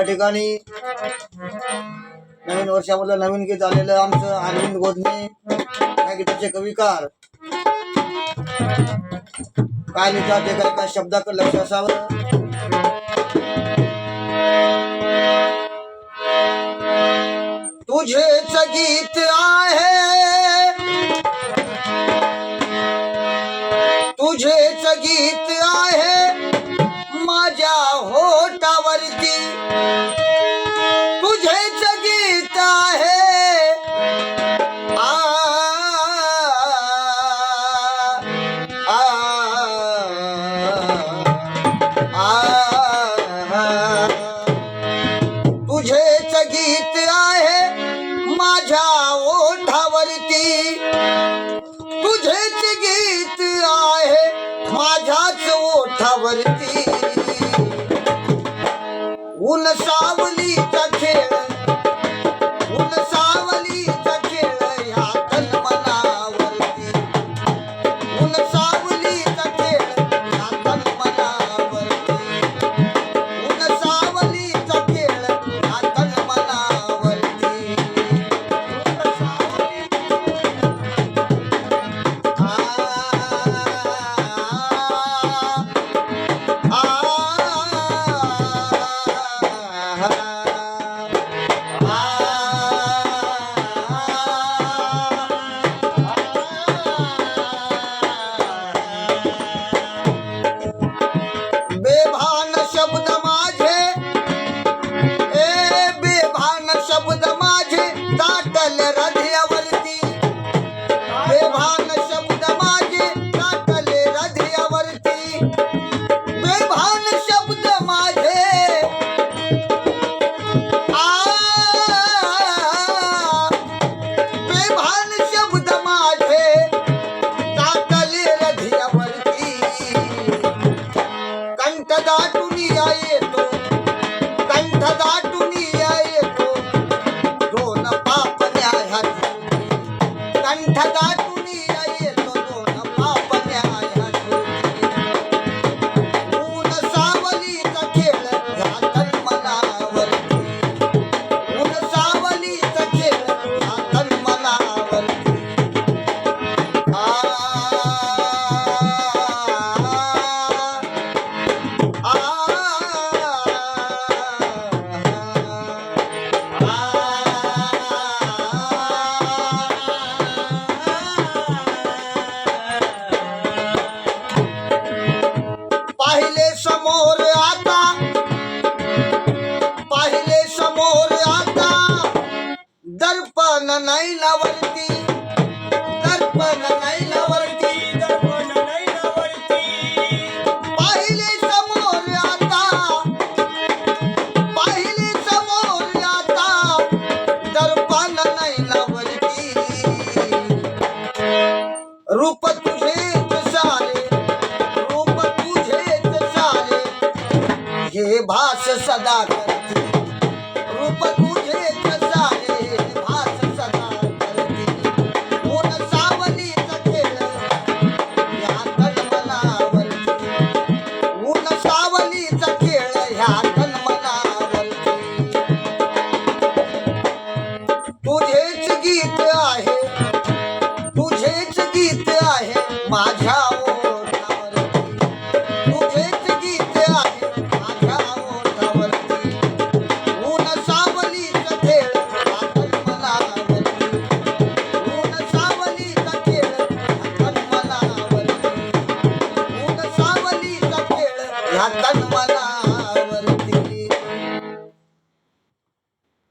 या ठिकाणी नवीन वर्षामधलं नवीन गीत आलेलं आमचं आनंद गोदने या गीताचे कविकार. काय लिहितात ते काय काय शब्दाकडे लक्ष असावं? तुझेच गीत आहे. तुझेच गीत आहे. उन सावली तखे ಜ್ಞಾನ ರಾಜ समोर आता. पाहिले समोर आता. दर्पण नैलावरती दर्पण हे भास सदा करते. रूप तुझे हे भास सदा खेळ ह्या ऊन सावलीचा खेळ ह्या तुझेच गीत आहे. तुझेच गीत आहे. माझ्या हा तन्मनावरती